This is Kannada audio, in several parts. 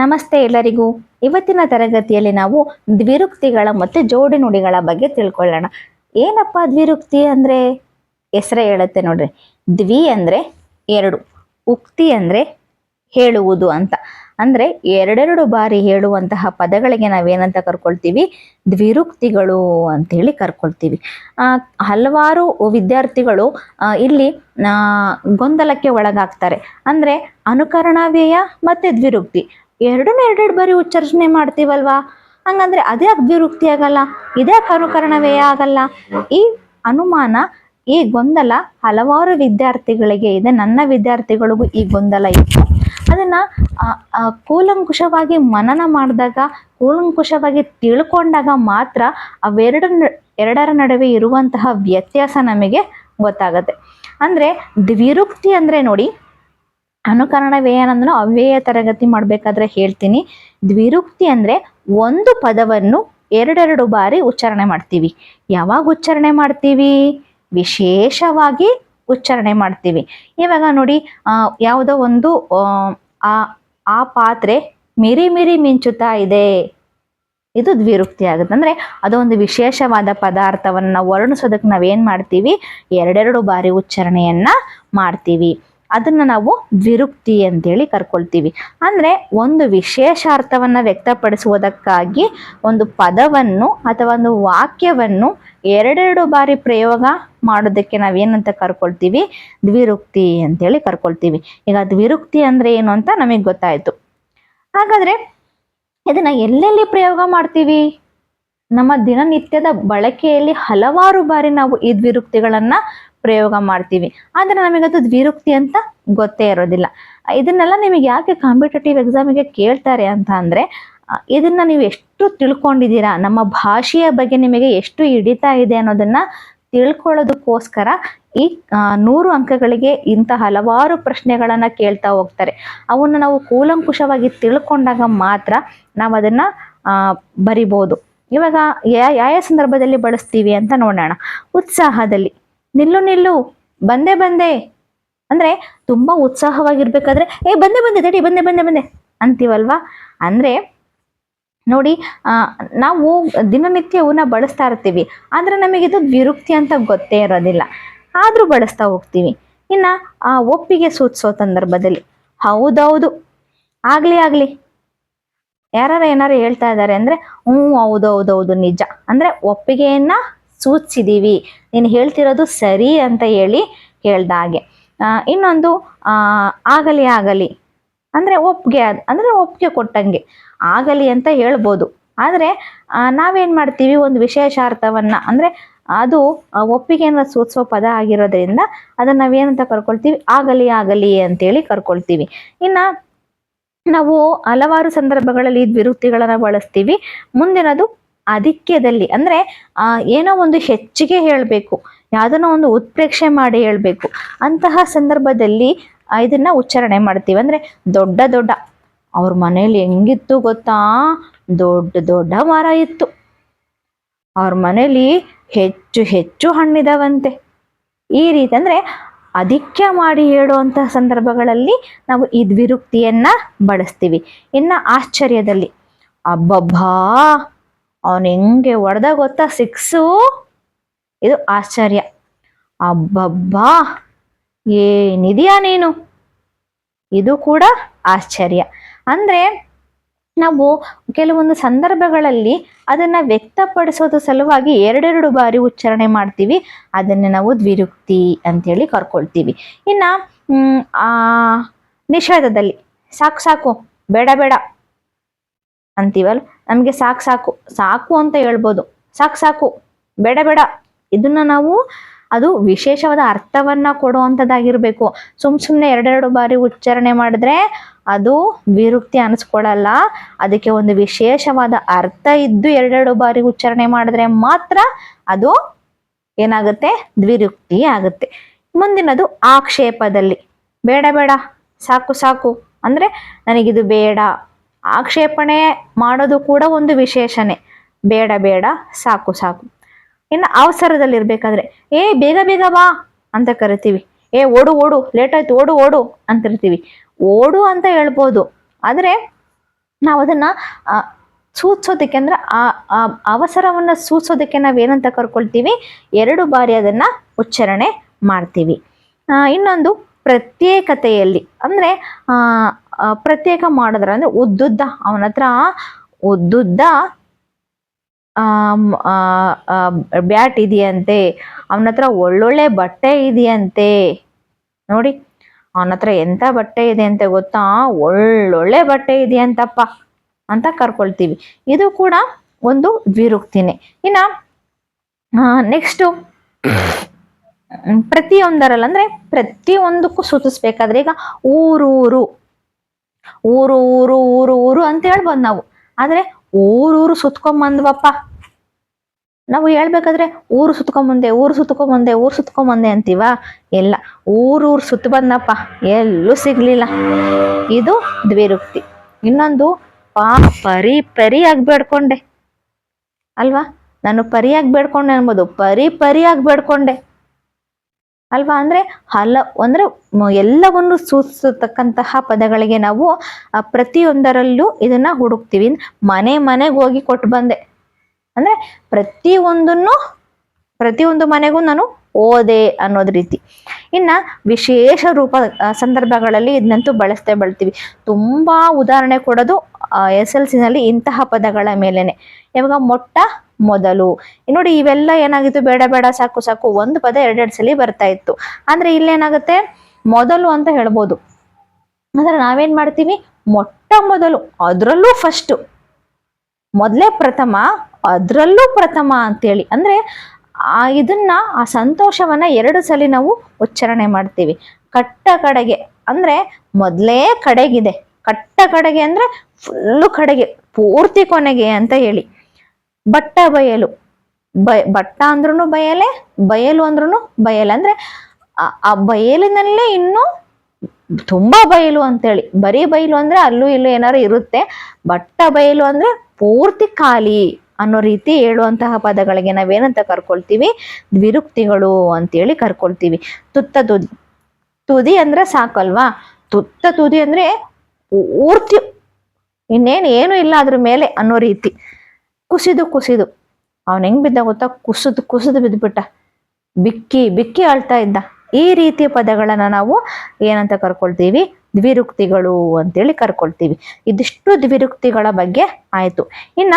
ನಮಸ್ತೆ ಎಲ್ಲರಿಗೂ. ಇವತ್ತಿನ ತರಗತಿಯಲ್ಲಿ ನಾವು ದ್ವಿರುಕ್ತಿಗಳ ಮತ್ತು ಜೋಡಿ ನುಡಿಗಳ ಬಗ್ಗೆ ತಿಳ್ಕೊಳ್ಳೋಣ. ಏನಪ್ಪ ದ್ವಿರುಕ್ತಿ ಅಂದರೆ? ಹೆಸರೇ ಹೇಳುತ್ತೆ ನೋಡ್ರಿ. ದ್ವಿ ಅಂದರೆ ಎರಡು, ಉಕ್ತಿ ಅಂದರೆ ಹೇಳುವುದು ಅಂತ. ಅಂದರೆ ಎರಡೆರಡು ಬಾರಿ ಹೇಳುವಂತಹ ಪದಗಳಿಗೆ ನಾವೇನಂತ ಕರ್ಕೊಳ್ತೀವಿ? ದ್ವಿರುಕ್ತಿಗಳು ಅಂತೇಳಿ ಕರ್ಕೊಳ್ತೀವಿ. ಹಲವಾರು ವಿದ್ಯಾರ್ಥಿಗಳು ಇಲ್ಲಿ ಗೊಂದಲಕ್ಕೆ ಒಳಗಾಗ್ತಾರೆ. ಅಂದರೆ ಅನುಕರಣವ್ಯಯ ಮತ್ತು ದ್ವಿರುಕ್ತಿ. ಎರಡನ್ನೂ ಎರಡೆರಡು ಬಾರಿ ಉಚ್ಚಾರಣೆ ಮಾಡ್ತೀವಲ್ವಾ? ಹಂಗಂದ್ರೆ ಅದೇ ಅಭಿವೃದ್ಧಿ ಆಗಲ್ಲ, ಇದೇ ಅನುಕರಣವೇ ಆಗಲ್ಲ. ಈ ಅನುಮಾನ ಈ ಗೊಂದಲ ಹಲವಾರು ವಿದ್ಯಾರ್ಥಿಗಳಿಗೆ ಇದೆ. ನನ್ನ ವಿದ್ಯಾರ್ಥಿಗಳಿಗೂ ಈ ಗೊಂದಲ ಇತ್ತು ಅದನ್ನ ಕೂಲಂಕುಷವಾಗಿ ಮನನ ಮಾಡಿದಾಗ, ಕೂಲಂಕುಷವಾಗಿ ತಿಳ್ಕೊಂಡಾಗ ಮಾತ್ರ ಅವೆರಡ ಎರಡರ ನಡುವೆ ಇರುವಂತಹ ವ್ಯತ್ಯಾಸ ನಮಗೆ ಗೊತ್ತಾಗುತ್ತೆ. ಅಂದ್ರೆ ದ್ವಿರುಕ್ತಿ ಅಂದ್ರೆ ನೋಡಿ ಅನುಕರಣ ಏನಂದ್ರೆ ಅವ್ಯಯ ತರಗತಿ ಮಾಡಬೇಕಾದ್ರೆ ಹೇಳ್ತೀನಿ. ದ್ವಿರುಕ್ತಿ ಅಂದ್ರೆ ಒಂದು ಪದವನ್ನು ಎರಡೆರಡು ಬಾರಿ ಉಚ್ಚಾರಣೆ ಮಾಡ್ತೀವಿ. ಯಾವಾಗ ಉಚ್ಚಾರಣೆ ಮಾಡ್ತೀವಿ? ವಿಶೇಷವಾಗಿ ಉಚ್ಚಾರಣೆ ಮಾಡ್ತೀವಿ. ಇವಾಗ ನೋಡಿ ಯಾವುದೋ ಒಂದು ಆ, ಆ ಪಾತ್ರೆ ಮಿರಿ ಮಿರಿ ಮಿಂಚುತ್ತಾ ಇದೆ. ಇದು ದ್ವಿರುಕ್ತಿ ಆಗುತ್ತೆ. ಅಂದ್ರೆ ಅದೊಂದು ವಿಶೇಷವಾದ ಪದಾರ್ಥವನ್ನ ವರ್ಣಿಸೋದಕ್ಕೆ ನಾವೇನು ಮಾಡ್ತೀವಿ? ಎರಡೆರಡು ಬಾರಿ ಉಚ್ಚಾರಣೆಯನ್ನ ಮಾಡ್ತೀವಿ. ಅದನ್ನ ನಾವು ದ್ವಿರುಕ್ತಿ ಅಂತೇಳಿ ಕರ್ಕೊಳ್ತೀವಿ. ಅಂದ್ರೆ ಒಂದು ವಿಶೇಷ ಅರ್ಥವನ್ನ ವ್ಯಕ್ತಪಡಿಸುವುದಕ್ಕಾಗಿ ಒಂದು ಪದವನ್ನು ಅಥವಾ ಒಂದು ವಾಕ್ಯವನ್ನು ಎರಡೆರಡು ಬಾರಿ ಪ್ರಯೋಗ ಮಾಡೋದಕ್ಕೆ ನಾವೇನಂತ ಕರ್ಕೊಳ್ತೀವಿ? ದ್ವಿರುಕ್ತಿ ಅಂತೇಳಿ ಕರ್ಕೊಳ್ತೀವಿ. ಈಗ ದ್ವಿರುಕ್ತಿ ಅಂದ್ರೆ ಏನು ಅಂತ ನಮಗೆ ಗೊತ್ತಾಯ್ತು. ಹಾಗಾದ್ರೆ ಇದನ್ನ ಎಲ್ಲೆಲ್ಲಿ ಪ್ರಯೋಗ ಮಾಡ್ತೀವಿ? ನಮ್ಮ ದಿನನಿತ್ಯದ ಬಳಕೆಯಲ್ಲಿ ಹಲವಾರು ಬಾರಿ ನಾವು ಈ ದ್ವಿರುಕ್ತಿಗಳನ್ನ ಪ್ರಯೋಗ ಮಾಡ್ತೀವಿ. ಆದರೆ ನಮಗದು ದ್ವಿರುಕ್ತಿ ಅಂತ ಗೊತ್ತೇ ಇರೋದಿಲ್ಲ. ಇದನ್ನೆಲ್ಲ ನಿಮಗೆ ಯಾಕೆ ಕಾಂಪಿಟೇಟಿವ್ ಎಕ್ಸಾಮಿಗೆ ಕೇಳ್ತಾರೆ ಅಂತ ಅಂದರೆ ಇದನ್ನ ನೀವು ಎಷ್ಟು ತಿಳ್ಕೊಂಡಿದ್ದೀರಾ, ನಮ್ಮ ಭಾಷೆಯ ಬಗ್ಗೆ ನಿಮಗೆ ಎಷ್ಟು ಹಿಡಿತಾ ಇದೆ ಅನ್ನೋದನ್ನ ತಿಳ್ಕೊಳ್ಳೋದಕ್ಕೋಸ್ಕರ ಈ ನೂರು ಅಂಕಗಳಿಗೆ ಇಂಥ ಹಲವಾರು ಪ್ರಶ್ನೆಗಳನ್ನ ಕೇಳ್ತಾ ಹೋಗ್ತಾರೆ. ಅವನ್ನ ನಾವು ಕೂಲಂಕುಷವಾಗಿ ತಿಳ್ಕೊಂಡಾಗ ಮಾತ್ರ ನಾವು ಅದನ್ನ ಬರಿಬೋದು. ಇವಾಗ ಯಾವ ಯಾವ ಸಂದರ್ಭದಲ್ಲಿ ಬಳಸ್ತೀವಿ ಅಂತ ನೋಡೋಣ. ಉತ್ಸಾಹದಲ್ಲಿ. ನಿಲ್ಲು ನಿಲ್ಲು. ಬಂದೆ ಬಂದೆ. ಅಂದ್ರೆ ತುಂಬಾ ಉತ್ಸಾಹವಾಗಿರ್ಬೇಕಾದ್ರೆ, ಏ, ಬಂದೆ ಬಂದೆ, ತಡಿ, ಬಂದೆ ಬಂದೆ ಬಂದೆ. ಅಂತೀವಲ್ವಾ? ಅಂದ್ರೆ ನೋಡಿ ನಾವು ದಿನನಿತ್ಯವನ್ನ ಬಳಸ್ತಾ ಇರ್ತೀವಿ. ಆದ್ರೆ ನಮಗಿದು ವಿರುಕ್ತಿ ಅಂತ ಗೊತ್ತೇ ಇರೋದಿಲ್ಲ. ಆದರೂ ಬಳಸ್ತಾ ಹೋಗ್ತೀವಿ. ಇನ್ನ ಆ ಒಪ್ಪಿಗೆ ಸೂಚಿಸೋ ಸಂದರ್ಭದಲ್ಲಿ, ಹೌದೌದು, ಆಗಲಿ ಆಗಲಿ. ಯಾರು ಏನಾರು ಹೇಳ್ತಾ ಇದ್ದಾರೆ ಅಂದ್ರೆ ಹ್ಞೂ ಹೌದೌದೌದು, ನಿಜ. ಅಂದ್ರೆ ಒಪ್ಪಿಗೆಯನ್ನ ಸೂಚಿಸಿದೀವಿ. ನೀನು ಹೇಳ್ತಿರೋದು ಸರಿ ಅಂತ ಹೇಳಿ ಹೇಳ್ದ ಹಾಗೆ. ಇನ್ನೊಂದು ಆಗಲಿ ಆಗಲಿ. ಅಂದ್ರೆ ಒಪ್ಪಿಗೆ ಅಂದರೆ ಒಪ್ಪಿಗೆ ಕೊಟ್ಟಂಗೆ. ಆಗಲಿ ಅಂತ ಹೇಳ್ಬೋದು. ಆದರೆ ನಾವೇನು ಮಾಡ್ತೀವಿ? ಒಂದು ವಿಶೇಷಾರ್ಥವನ್ನು, ಅಂದರೆ ಅದು ಒಪ್ಪಿಗೆ ಒಪ್ಪಿಗೆಯನ್ನು ಸೂಚಿಸೋ ಪದ ಆಗಿರೋದ್ರಿಂದ ಅದನ್ನ ನಾವೇನಂತ ಕರ್ಕೊಳ್ತೀವಿ? ಆಗಲಿ ಆಗಲಿ ಅಂತೇಳಿ ಕರ್ಕೊಳ್ತೀವಿ. ಇನ್ನು ನಾವು ಹಲವಾರು ಸಂದರ್ಭಗಳಲ್ಲಿ ವಿರುಕ್ತಿಗಳನ್ನು ಬಳಸ್ತೀವಿ. ಮುಂದಿನದು ಆಧಿಕ್ಯದಲ್ಲಿ. ಅಂದರೆ ಏನೋ ಒಂದು ಹೆಚ್ಚಿಗೆ ಹೇಳಬೇಕು, ಯಾವುದನ್ನೋ ಒಂದು ಉತ್ಪ್ರೇಕ್ಷೆ ಮಾಡಿ ಹೇಳಬೇಕು. ಅಂತಹ ಸಂದರ್ಭದಲ್ಲಿ ಇದನ್ನ ಉಚ್ಚಾರಣೆ ಮಾಡ್ತೀವಿ. ಅಂದರೆ, ದೊಡ್ಡ ದೊಡ್ಡ, ಅವ್ರ ಮನೇಲಿ ಹೆಂಗಿತ್ತು ಗೊತ್ತಾ? ದೊಡ್ಡ ದೊಡ್ಡ ಮರ ಇತ್ತು. ಅವ್ರ ಮನೇಲಿ ಹೆಚ್ಚು ಹೆಚ್ಚು ಹಣ್ಣಿದಾವಂತೆ. ಈ ರೀತಿ, ಅಂದರೆ ಅಧಿಕ್ಯ ಮಾಡಿ ಹೇಳುವಂತಹ ಸಂದರ್ಭಗಳಲ್ಲಿ ನಾವು ಈ ದ್ವಿರುಕ್ತಿಯನ್ನ ಬಳಸ್ತೀವಿ. ಇನ್ನು ಆಶ್ಚರ್ಯದಲ್ಲಿ, ಅಬ್ಬಬ್ಬಾ! ಅವನು ಹೆಂಗೆ ಹೊಡೆದ ಗೊತ್ತಾ? ಸಿಕ್ಸು? ಇದು ಆಶ್ಚರ್ಯ. ಅಬ್ಬಬ್ಬಾ! ಏನಿದೆಯಾ ನೀನು? ಇದು ಕೂಡ ಆಶ್ಚರ್ಯ. ಅಂದ್ರೆ ನಾವು ಕೆಲವೊಂದು ಸಂದರ್ಭಗಳಲ್ಲಿ ಅದನ್ನ ವ್ಯಕ್ತಪಡಿಸೋದು ಸಲುವಾಗಿ ಎರಡೆರಡು ಬಾರಿ ಉಚ್ಚಾರಣೆ ಮಾಡ್ತೀವಿ. ಅದನ್ನ ನಾವು ದ್ವಿರುಕ್ತಿ ಅಂತೇಳಿ ಕರ್ಕೊಳ್ತೀವಿ. ಇನ್ನ ಮ್, ಆ ನಿಷೇಧದಲ್ಲಿ ಸಾಕು ಸಾಕು ಬೇಡ ಬೇಡ ಅಂತೀವಲ್ಲ ನಮಗೆ ಸಾಕು ಸಾಕು ಸಾಕು ಅಂತ ಹೇಳ್ಬೋದು. ಸಾಕು ಸಾಕು, ಬೇಡ ಬೇಡ. ಇದನ್ನ ನಾವು ಅದು ವಿಶೇಷವಾದ ಅರ್ಥವನ್ನ ಕೊಡುವಂಥದ್ದಾಗಿರ್ಬೇಕು ಸುಮ್ ಸುಮ್ಮನೆ ಎರಡೆರಡು ಬಾರಿ ಉಚ್ಚಾರಣೆ ಮಾಡಿದ್ರೆ ಅದು ವಿರುಕ್ತಿ ಅನಿಸ್ಕೊಡಲ್ಲ ಅದಕ್ಕೆ ಒಂದು ವಿಶೇಷವಾದ ಅರ್ಥ ಇದ್ದು ಎರಡೆರಡು ಬಾರಿ ಉಚ್ಚಾರಣೆ ಮಾಡಿದ್ರೆ ಮಾತ್ರ ಅದು ಏನಾಗುತ್ತೆ? ದ್ವಿರುಕ್ತಿ ಆಗುತ್ತೆ. ಮುಂದಿನದು ಆಕ್ಷೇಪದಲ್ಲಿ. ಬೇಡ ಬೇಡ, ಸಾಕು ಸಾಕು. ಅಂದ್ರೆ ನನಗಿದು ಬೇಡ. ಆಕ್ಷೇಪಣೆ ಮಾಡೋದು ಕೂಡ ಒಂದು ವಿಶೇಷನೆ. ಬೇಡ ಬೇಡ, ಸಾಕು ಸಾಕು. ಇನ್ನು ಅವಸರದಲ್ಲಿರ್ಬೇಕಾದ್ರೆ, ಏ, ಬೇಗ ಬೇಗ ಬಾ ಅಂತ ಕರಿತೀವಿ. ಏ, ಓಡು ಓಡು, ಲೇಟ್ ಆಯ್ತು, ಓಡು ಓಡು ಅಂತಿರ್ತೀವಿ ಓಡು ಅಂತ ಹೇಳ್ಬೋದು. ಆದರೆ ನಾವು ಅದನ್ನು ಸೂಚಿಸೋದಕ್ಕೆ ಅಂದ್ರೆ, ಆ ಅವಸರವನ್ನು ಸೂಚಿಸೋದಕ್ಕೆ ನಾವೇನಂತ ಕರ್ಕೊಳ್ತೀವಿ? ಎರಡು ಬಾರಿ ಅದನ್ನು ಉಚ್ಚಾರಣೆ ಮಾಡ್ತೀವಿ. ಇನ್ನೊಂದು ಪ್ರತ್ಯೇಕತೆಯಲ್ಲಿ. ಅಂದ್ರೆ ಪ್ರತ್ಯೇಕ ಮಾಡಿದ್ರೆ ಅಂದ್ರೆ ಉದ್ದುದ್ದ. ಅವನ ಹತ್ರ ಉದ್ದುದ್ದ ಬ್ಯಾಟ್ ಇದೆಯಂತೆ. ಅವನ ಹತ್ರ ಒಳ್ಳೊಳ್ಳೆ ಬಟ್ಟೆ ಇದೆಯಂತೆ. ನೋಡಿ, ಅವನ ಹತ್ರ ಎಂತ ಬಟ್ಟೆ ಇದೆ ಅಂತ ಗೊತ್ತಾ? ಒಳ್ಳೊಳ್ಳೆ ಬಟ್ಟೆ ಇದೆಯಂತಪ್ಪ ಅಂತ ಕರ್ಕೊಳ್ತೀವಿ. ಇದು ಕೂಡ ಒಂದು ದ್ವಿರುಕ್ತಿನೇ ಇನ್ನ ನೆಕ್ಸ್ಟು ಪ್ರತಿಯೊಂದರಲ್ಲಿ ಅಂದ್ರೆ ಪ್ರತಿಯೊಂದಕ್ಕೂ ಸೂಚಿಸ್ಬೇಕಾದ್ರೆ ಈಗ ಊರೂರು. ಊರು ಊರು ಊರು ಊರು ಅಂತ ಹೇಳ್ಬೋದು ನಾವು. ಆದ್ರೆ ಊರೂರು ಸುತ್ಕೊಂಬಂದ್ವಪ್ಪ. ನಾವು ಹೇಳ್ಬೇಕಾದ್ರೆ ಊರು ಸುತ್ಕೊಂಬಂದೆ ಊರು ಸುತ್ಕೊಂಬಂದೆ ಊರು ಸುತ್ಕೊಂಬಂದೆ ಅಂತೀವ? ಎಲ್ಲ ಊರೂರು ಸುತ್ತ ಬಂದಪ್ಪ ಎಲ್ಲೂ ಸಿಗ್ಲಿಲ್ಲ. ಇದು ದ್ವಿರುಕ್ತಿ. ಇನ್ನೊಂದು ಪಾ, ಪರಿ ಪರಿಯಾಗಿ ಬೇಡ್ಕೊಂಡೆ. ಅಲ್ವಾ? ನಾನು ಪರಿಯಾಗಿ ಬೇಡ್ಕೊಂಡೆ ಅನ್ಬೋದು. ಪರಿ ಪರಿಯಾಗಿ ಬೇಡ್ಕೊಂಡೆ. ಅಲ್ವಾ? ಅಂದ್ರೆ ಹಲ, ಅಂದ್ರೆ ಎಲ್ಲವನ್ನು ಸೂಚಿಸತಕ್ಕಂತಹ ಪದಗಳಿಗೆ ನಾವು ಪ್ರತಿಯೊಂದರಲ್ಲೂ ಇದನ್ನ ಹುಡುಕ್ತೀವಿ. ಮನೆ ಮನೆಗೆ ಹೋಗಿ ಕೊಟ್ಟು ಬಂದೆ. ಅಂದ್ರೆ ಪ್ರತಿಯೊಂದನ್ನು, ಪ್ರತಿಯೊಂದು ಮನೆಗೂ ನಾನು ಓದೆ ಅನ್ನೋದ್ ರೀತಿ. ಇನ್ನ ವಿಶೇಷ ರೂಪ ಸಂದರ್ಭಗಳಲ್ಲಿ ಇದನ್ನಂತೂ ಬಳಸ್ತೇ ಬಳ್ತೀವಿ. ತುಂಬಾ ಉದಾಹರಣೆ ಕೊಡೋದು ಎಸ್ ಎಲ್ ಸಿನಲ್ಲಿ ಇಂತಹ ಪದಗಳ ಮೇಲೆನೆ. ಇವಾಗ ಮೊಟ್ಟ ಮೊದಲು. ನೋಡಿ ಇವೆಲ್ಲ ಏನಾಗಿತ್ತು? ಬೇಡ ಬೇಡ, ಸಾಕು ಸಾಕು, ಒಂದು ಪದ ಎರಡೆರಡು ಸಲ ಬರ್ತಾ ಇತ್ತು. ಅಂದ್ರೆ ಇಲ್ಲೇನಾಗುತ್ತೆ? ಮೊದಲು ಅಂತ ಹೇಳ್ಬೋದು. ಅಂದ್ರೆ ನಾವೇನ್ ಮಾಡ್ತೀವಿ? ಮೊಟ್ಟ ಮೊದಲು, ಅದರಲ್ಲೂ ಫಸ್ಟ್ ಮೊದಲೇ ಪ್ರಥಮ, ಅದರಲ್ಲೂ ಪ್ರಥಮ ಅಂತೇಳಿ. ಅಂದ್ರೆ ಆ ಇದನ್ನ, ಆ ಸಂತೋಷವನ್ನ ಎರಡು ಸಲ ನಾವು ಉಚ್ಚಾರಣೆ ಮಾಡ್ತೀವಿ. ಕಟ್ಟ ಕಡೆಗೆ, ಅಂದ್ರೆ ಮೊದಲೇ ಕಡೆಗಿದೆ. ಕಟ್ಟ ಕಡೆಗೆ ಅಂದ್ರೆ ಫುಲ್ಲು ಕಡೆಗೆ, ಪೂರ್ತಿ ಕೊನೆಗೆ ಅಂತ ಹೇಳಿ. ಬಟ್ಟ ಬಯಲು. ಬಯ ಬಟ್ಟ ಅಂದ್ರೂ ಬಯಲೆ, ಬಯಲು ಅಂದ್ರೂ ಬಯಲೆ. ಅಂದ್ರೆ, ಆ- ಬಯಲಿನಲ್ಲೇ ಇನ್ನು ತುಂಬಾ ಬಯಲು ಅಂತೇಳಿ. ಬರೀ ಬಯಲು ಅಂದ್ರೆ ಅಲ್ಲೂ ಇಲ್ಲೂ ಏನಾರು ಇರುತ್ತೆ. ಬಟ್ಟ ಬಯಲು ಅಂದ್ರೆ ಪೂರ್ತಿ ಖಾಲಿ ಅನ್ನೋ ರೀತಿ ಹೇಳುವಂತಹ ಪದಗಳಿಗೆ ನಾವೇನಂತ ಕರ್ಕೊಳ್ತೀವಿ? ದ್ವಿರುಕ್ತಿಗಳು ಅಂತೇಳಿ ಕರ್ಕೊಳ್ತೀವಿ. ತುತ್ತ ತುದಿ ತುದಿ ಅಂದ್ರೆ ಸಾಕಲ್ವಾ? ತುತ್ತ ತುದಿ ಅಂದ್ರೆ ಪೂರ್ತಿ ಇನ್ನೇನು ಏನು ಇಲ್ಲ ಅದ್ರ ಮೇಲೆ ಅನ್ನೋ ರೀತಿ. ಕುಸಿದು ಕುಸಿದು. ಅವನು ಹೆಂಗ್ ಬಿದ್ದ ಗೊತ್ತಾ? ಕುಸಿದು ಕುಸಿದು ಬಿದ್ದುಬಿಟ್ಟ ಬಿಕ್ಕಿ ಬಿಕ್ಕಿ ಅಳ್ತಾ ಇದ್ದ. ಈ ರೀತಿಯ ಪದಗಳನ್ನ ನಾವು ಏನಂತ ಕರ್ಕೊಳ್ತೀವಿ? ದ್ವಿರುಕ್ತಿಗಳು ಅಂತೇಳಿ ಕರ್ಕೊಳ್ತೀವಿ. ಇದಿಷ್ಟು ದ್ವಿರುಕ್ತಿಗಳ ಬಗ್ಗೆ ಆಯ್ತು. ಇನ್ನ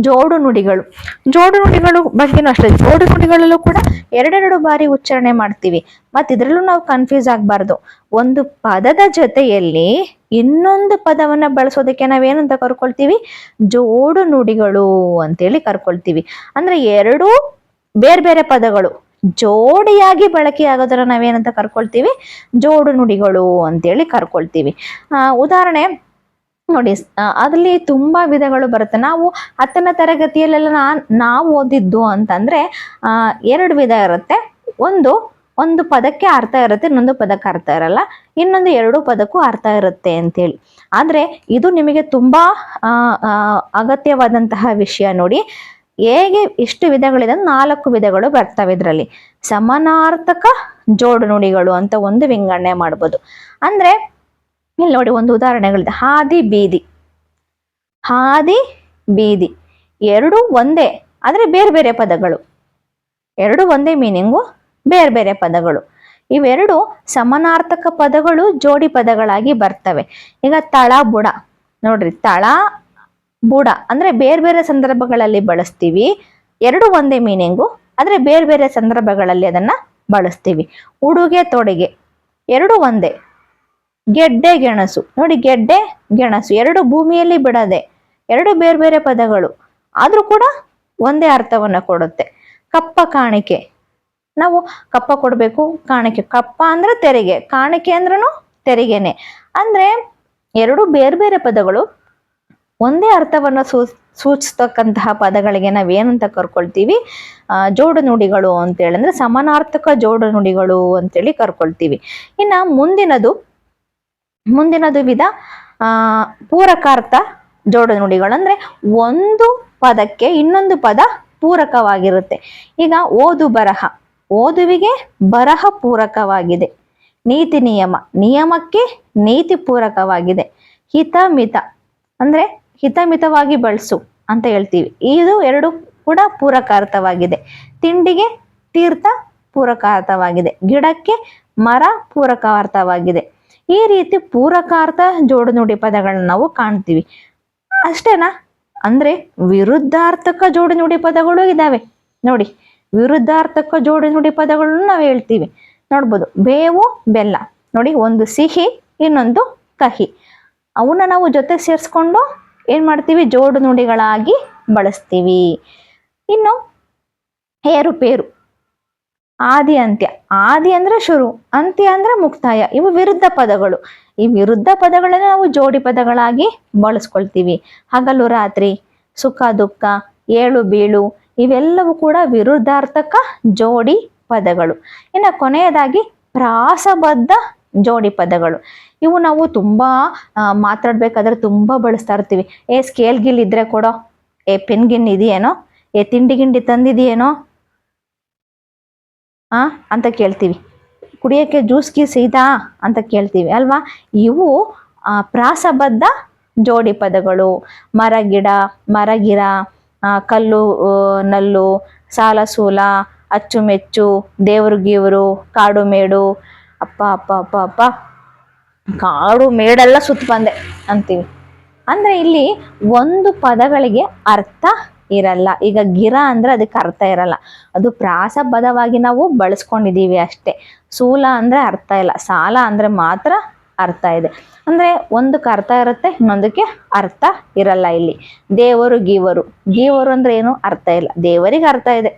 ಜೋಡು ನುಡಿಗಳು. ಜೋಡು ನುಡಿಗಳು ಅಷ್ಟೇ. ಜೋಡು ನುಡಿಗಳಲ್ಲೂ ಕೂಡ ಎರಡೆರಡು ಬಾರಿ ಉಚ್ಚಾರಣೆ ಮಾಡ್ತೀವಿ. ಮತ್ತೆ ಇದರಲ್ಲೂ ನಾವು ಕನ್ಫ್ಯೂಸ್ ಆಗಬಾರ್ದು. ಒಂದು ಪದದ ಜೊತೆಯಲ್ಲಿ ಇನ್ನೊಂದು ಪದವನ್ನ ಬಳಸೋದಕ್ಕೆ ನಾವೇನಂತ ಕರ್ಕೊಳ್ತೀವಿ? ಜೋಡು ನುಡಿಗಳು ಅಂತೇಳಿ ಕರ್ಕೊಳ್ತೀವಿ. ಅಂದ್ರೆ ಎರಡು ಬೇರೆ ಬೇರೆ ಪದಗಳು. ಜೋಡಿಯಾಗಿ ಬಳಕೆ ಆಗೋದನ್ನ ನಾವೇನಂತ ಕರ್ಕೊಳ್ತೀವಿ? ಜೋಡು ನುಡಿಗಳು ಅಂತೇಳಿ ಕರ್ಕೊಳ್ತೀವಿ. ಆ, ಉದಾಹರಣೆ ನೋಡಿ ಅದರಲ್ಲಿ ತುಂಬ ವಿಧಗಳು ಬರುತ್ತೆ. ನಾವು ಹತ್ತನೇ ತರಗತಿಯಲ್ಲೆಲ್ಲ ನಾವು ಓದಿದ್ದು ಅಂತಂದ್ರೆ ಎರಡು ವಿಧ ಇರುತ್ತೆ. ಒಂದು ಒಂದು ಪದಕ್ಕೆ ಅರ್ಥ ಇರುತ್ತೆ, ಇನ್ನೊಂದು ಪದಕ್ಕೆ ಅರ್ಥ ಇರಲ್ಲ. ಇನ್ನೊಂದು ಎರಡು ಪದಕ್ಕೂ ಅರ್ಥ ಇರುತ್ತೆ ಅಂತೇಳಿ. ಆದ್ರೆ ಇದು ನಿಮಗೆ ತುಂಬಾ ಅಗತ್ಯವಾದಂತಹ ವಿಷಯ ನೋಡಿ. ಹೇಗೆ ಇಷ್ಟು ವಿಧಗಳಿದೆ ನಾಲ್ಕು ವಿಧಗಳು ಬರ್ತವೆ ಇದರಲ್ಲಿ. ಸಮಾನಾರ್ಥಕ ಜೋಡು ನುಡಿಗಳು ಅಂತ ಒಂದು ವಿಂಗಡಣೆ ಮಾಡ್ಬೋದು. ಅಂದ್ರೆ ಇಲ್ಲಿ ನೋಡಿ ಒಂದು ಉದಾಹರಣೆಗಳಿದೆ. ಹಾದಿ, ಬೀದಿ. ಹಾದಿ, ಬೀದಿ. ಎರಡು ಒಂದೇ, ಆದ್ರೆ ಬೇರೆ ಬೇರೆ ಪದಗಳು. ಎರಡು ಒಂದೇ ಮೀನಿಂಗು ಬೇರೆ ಬೇರೆ ಪದಗಳು. ಇವೆರಡು ಸಮಾನಾರ್ಥಕ ಪದಗಳು, ಜೋಡಿ ಪದಗಳಾಗಿ ಬರ್ತವೆ. ಈಗ ತಳ, ಬುಡ. ನೋಡ್ರಿ, ತಳ, ಬುಡ ಅಂದ್ರೆ ಬೇರೆ ಬೇರೆ ಸಂದರ್ಭಗಳಲ್ಲಿ ಬಳಸ್ತೀವಿ. ಎರಡು ಒಂದೇ ಮೀನಿಂಗು ಆದ್ರೆ ಬೇರೆ ಬೇರೆ ಸಂದರ್ಭಗಳಲ್ಲಿ ಅದನ್ನ ಬಳಸ್ತೀವಿ. ಉಡುಗೆ, ತೊಡುಗೆ. ಎರಡು ಒಂದೇ. ಗೆಡ್ಡೆ ಗೆಣಸು. ನೋಡಿ ಗೆಡ್ಡೆ ಗೆಣಸು. ಎರಡು ಭೂಮಿಯಲ್ಲಿ ಬಿಡದೆ ಎರಡು ಬೇರೆ ಬೇರೆ ಪದಗಳು. ಆದ್ರೂ ಕೂಡ ಒಂದೇ ಅರ್ಥವನ್ನ ಕೊಡುತ್ತೆ. ಕಪ್ಪ ಕಾಣಿಕೆ. ನಾವು ಕಪ್ಪ ಕೊಡಬೇಕು ಕಾಣಿಕೆ. ಕಪ್ಪ ಅಂದ್ರೆ ತೆರಿಗೆ. ಕಾಣಿಕೆ ಅಂದ್ರೂ ತೆರಿಗೆನೆ. ಅಂದ್ರೆ ಎರಡು ಬೇರೆ ಬೇರೆ ಪದಗಳು ಒಂದೇ ಅರ್ಥವನ್ನ ಸೂ ಸೂಚಿಸ್ತಕ್ಕಂತಹ ಪದಗಳಿಗೆ ನಾವೇನಂತ ಕರ್ಕೊಳ್ತೀವಿ? ಆ, ಜೋಡು ನುಡಿಗಳು ಅಂತೇಳಿ. ಅಂದ್ರೆ ಸಮಾನಾರ್ಥಕ ಜೋಡು ನುಡಿಗಳು ಅಂತೇಳಿ ಕರ್ಕೊಳ್ತೀವಿ. ಇನ್ನ ಮುಂದಿನದು ಮುಂದಿನದು ವಿಧ ಪೂರಕಾರ್ಥ ಜೋಡ ನುಡಿಗಳು ಅಂದ್ರೆ ಒಂದು ಪದಕ್ಕೆ ಇನ್ನೊಂದು ಪದ ಪೂರಕವಾಗಿರುತ್ತೆ. ಈಗ ಓದು ಬರಹ. ಓದುವಿಗೆ ಬರಹ ಪೂರಕವಾಗಿದೆ. ನೀತಿ ನಿಯಮ. ನಿಯಮಕ್ಕೆ ನೀತಿ ಪೂರಕವಾಗಿದೆ. ಹಿತಮಿತ. ಅಂದರೆ ಹಿತಮಿತವಾಗಿ ಬಳಸು ಅಂತ ಹೇಳ್ತೀವಿ. ಇದು ಎರಡು ಕೂಡ ಪೂರಕಾರ್ಥವಾಗಿದೆ. ತಿಂಡಿಗೆ ತೀರ್ಥ ಪೂರಕಾರ್ಥವಾಗಿದೆ. ಗಿಡಕ್ಕೆ ಮರ ಪೂರಕಾರ್ಥವಾಗಿದೆ. ಈ ರೀತಿ ಪೂರಕಾರ್ಥ ಜೋಡುನುಡಿ ಪದಗಳನ್ನ ನಾವು ಕಾಣ್ತೀವಿ. ಅಷ್ಟೇನಾ? ಅಂದ್ರೆ ವಿರುದ್ಧಾರ್ಥಕ ಜೋಡಿ ನುಡಿ ಪದಗಳು ಇದಾವೆ. ನೋಡಿ, ವಿರುದ್ಧಾರ್ಥಕ ಜೋಡಿ ನುಡಿ ಪದಗಳನ್ನು ನಾವು ಹೇಳ್ತೀವಿ. ನೋಡ್ಬೋದು, ಬೇವು, ಬೆಲ್ಲ. ನೋಡಿ, ಒಂದು ಸಿಹಿ, ಇನ್ನೊಂದು ಕಹಿ. ಅವನ್ನ ನಾವು ಜೊತೆ ಸೇರಿಸ್ಕೊಂಡು ಏನ್ ಮಾಡ್ತೀವಿ? ಜೋಡು ನುಡಿಗಳಾಗಿ ಬಳಸ್ತೀವಿ. ಇನ್ನು ಏರುಪೇರು ಆದಿ ಅಂತ್ಯ. ಆದಿ ಅಂದ್ರೆ ಶುರು, ಅಂತ್ಯ ಅಂದ್ರೆ ಮುಕ್ತಾಯ. ಇವು ವಿರುದ್ಧ ಪದಗಳು. ಈ ವಿರುದ್ಧ ಪದಗಳನ್ನ ನಾವು ಜೋಡಿ ಪದಗಳಾಗಿ ಬಳಸ್ಕೊಳ್ತೀವಿ. ಹಗಲು, ರಾತ್ರಿ, ಸುಖ, ದುಃಖ, ಏಳು, ಬೀಳು, ಇವೆಲ್ಲವೂ ಕೂಡ ವಿರುದ್ಧಾರ್ಥಕ ಜೋಡಿ ಪದಗಳು. ಇನ್ನು ಕೊನೆಯದಾಗಿ ಪ್ರಾಸಬದ್ಧ ಜೋಡಿ ಪದಗಳು. ಇವು ನಾವು ತುಂಬಾ ಮಾತಾಡ್ಬೇಕಾದ್ರೆ ತುಂಬಾ ಬಳಸ್ತಾ ಇರ್ತೀವಿ. ಏ ಸ್ಕೇಲ್ ಗಿಲ್ ಇದ್ರೆ ಕೊಡೋ, ಏ ಪೆನ್ ಗಿನ್ ಇದೆಯೇನೋ, ಏ, ತಿಂಡಿ ಗಿಂಡಿ ತಂದಿದೆಯೇನೋ ಆ? ಅಂತ ಕೇಳ್ತೀವಿ. ಕುಡಿಯೋಕ್ಕೆ ಜ್ಯೂಸ್ ಗೀಸ್ ಇದಾ ಅಂತ ಕೇಳ್ತೀವಿ, ಅಲ್ವಾ? ಇವು ಪ್ರಾಸಬದ್ಧ ಜೋಡಿ ಪದಗಳು. ಮರ, ಗಿಡ ಮರಗಿರ ಕಲ್ಲು ನಲ್ಲು, ಸಾಲ, ಸೂಲ, ಅಚ್ಚುಮೆಚ್ಚು, ದೇವರು, ಗೀವರು, ಕಾಡು, ಮೇಡು, ಅಪ್ಪ ಅಪ್ಪ ಅಪ್ಪ ಅಪ್ಪ, ಕಾಡು, ಮೇಡೆಲ್ಲ ಸುತ್ತ ಬಂದೆ ಅಂತೀವಿ. ಅಂದರೆ ಇಲ್ಲಿ ಒಂದು ಪದಗಳಿಗೆ ಅರ್ಥ ಇರಲ್ಲ. ಈಗ ಗಿರ ಅಂದ್ರೆ ಅದಕ್ಕೆ ಅರ್ಥ ಇರಲ್ಲ. ಅದು ಪ್ರಾಸಬದ್ಧವಾಗಿ ನಾವು ಬಳಸ್ಕೊಂಡಿದ್ದೀವಿ ಅಷ್ಟೇ. ಸೂಲ ಅಂದ್ರೆ ಅರ್ಥ ಇಲ್ಲ. ಸಾಲ ಅಂದ್ರೆ ಮಾತ್ರ ಅರ್ಥ ಇದೆ. ಅಂದ್ರೆ ಒಂದಕ್ಕೆ ಅರ್ಥ ಇರುತ್ತೆ, ಇನ್ನೊಂದಕ್ಕೆ ಅರ್ಥ ಇರಲ್ಲ ಇಲ್ಲಿ. ದೇವರು, ಗೀವರು. ಗೀವರು ಅಂದ್ರೆ ಏನು? ಅರ್ಥ ಇಲ್ಲ. ದೇವರಿಗೆ ಅರ್ಥ ಇದೆ.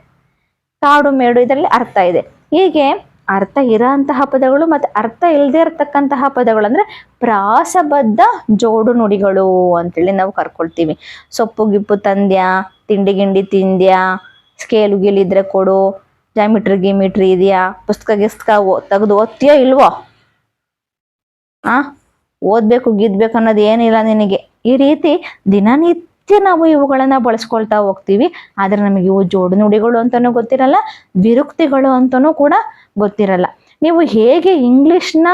ಕಾಡು, ಮೇಡು, ಇದರಲ್ಲಿ ಅರ್ಥ ಇದೆ. ಹೀಗೆ ಅರ್ಥ ಇರೋಂತಹ ಪದಗಳು ಮತ್ತೆ ಅರ್ಥ ಇಲ್ಲದೆ ಇರತಕ್ಕಂತಹ ಪದಗಳು ಅಂದ್ರೆ ಪ್ರಾಸಬದ್ಧ ಜೋಡು ನುಡಿಗಳು ಅಂತೇಳಿ ನಾವು ಕರ್ಕೊಳ್ತೀವಿ. ಸೊಪ್ಪು, ಗಿಪ್ಪು ತಂದ್ಯಾ, ತಿಂಡಿ, ಗಿಂಡಿ ತಿಂದ್ಯಾ, ಸ್ಕೇಲು ಗೀಲಿದ್ರೆ ಕೊಡು, ಜಾಮಿಟ್ರಿ, ಗಿಮಿಟ್ರಿ ಇದೆಯಾ, ಪುಸ್ತಕ, ಗಿಸ್ತಕ ತೆಗೆದು ಓದ್ತೀಯೋ ಇಲ್ವೋ? ಆ? ಓದ್ಬೇಕು, ಗಿದ್ಬೇಕು ಅನ್ನೋದು ಏನಿಲ್ಲ ನಿನಗೆ. ಈ ರೀತಿ ದಿನನಿತ್ಯ ನಾವು ಇವುಗಳನ್ನ ಬಳಸ್ಕೊಳ್ತಾ ಹೋಗ್ತೀವಿ. ಆದ್ರೆ ನಮಗೆ ಇವು ಜೋಡು ನುಡಿಗಳು ಅಂತಾನೂ ಗೊತ್ತಿರಲ್ಲ, ವಿರುಕ್ತಿಗಳು ಅಂತಾನೂ ಕೂಡ ಗೊತ್ತಿರಲ್ಲ. ನೀವು ಹೇಗೆ ಇಂಗ್ಲಿಷ್ನ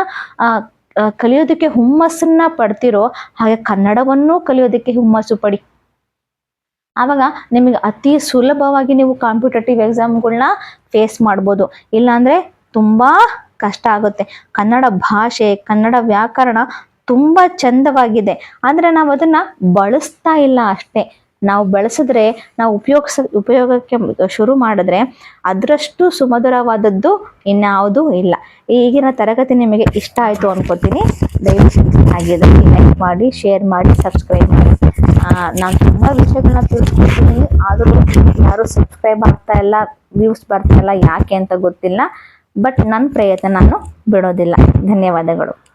ಕಲಿಯೋದಕ್ಕೆ ಹುಮ್ಮಸ್ಸನ್ನ ಪಡ್ತಿರೋ ಹಾಗೆ ಕನ್ನಡವನ್ನು ಕಲಿಯೋದಕ್ಕೆ ಹುಮ್ಮಸ್ಸು ಪಡಿ. ಆವಾಗ ನಿಮಗೆ ಅತಿ ಸುಲಭವಾಗಿ ನೀವು ಕಾಂಪಿಟೇಟಿವ್ ಎಕ್ಸಾಮ್ಗಳನ್ನ ಫೇಸ್ ಮಾಡ್ಬೋದು. ಇಲ್ಲಾಂದ್ರೆ ತುಂಬಾ ಕಷ್ಟ ಆಗುತ್ತೆ. ಕನ್ನಡ ಭಾಷೆ, ಕನ್ನಡ ವ್ಯಾಕರಣ ತುಂಬಾ ಚಂದವಾಗಿದೆ. ಅಂದ್ರೆ ನಾವು ಅದನ್ನ ಬಳಸ್ತಾ ಇಲ್ಲ ಅಷ್ಟೇ. ನಾವು ಬಳಸಿದ್ರೆ, ನಾವು ಉಪಯೋಗಿಸ, ಉಪಯೋಗಕ್ಕೆ ಶುರು ಮಾಡಿದ್ರೆ ಅದರಷ್ಟು ಸುಮಧುರವಾದದ್ದು ಇನ್ಯಾವುದೂ ಇಲ್ಲ. ಈಗಿನ ತರಗತಿ ನಿಮಗೆ ಇಷ್ಟ ಆಯಿತು ಅನ್ಕೋತೀನಿ. ದಯವಿಟ್ಟು ಆಗಿದೆ ಲೈಕ್ ಮಾಡಿ ಶೇರ್ ಮಾಡಿ ಸಬ್ಸ್ಕ್ರೈಬ್ ಮಾಡಿ. ನಾನು ತುಂಬ ವಿಷಯಗಳನ್ನ ತಿಳ್ಸ್ಕೊತೀನಿ ಆದರೂ ಯಾರು ಸಬ್ಸ್ಕ್ರೈಬ್ ಆಗ್ತಾ ಇಲ್ಲ ವ್ಯೂಸ್ ಬರ್ತಾ ಇಲ್ಲ, ಯಾಕೆ ಅಂತ ಗೊತ್ತಿಲ್ಲ. ಬಟ್ ನನ್ನ ಪ್ರಯತ್ನ ನಾನು ಬಿಡೋದಿಲ್ಲ. ಧನ್ಯವಾದಗಳು.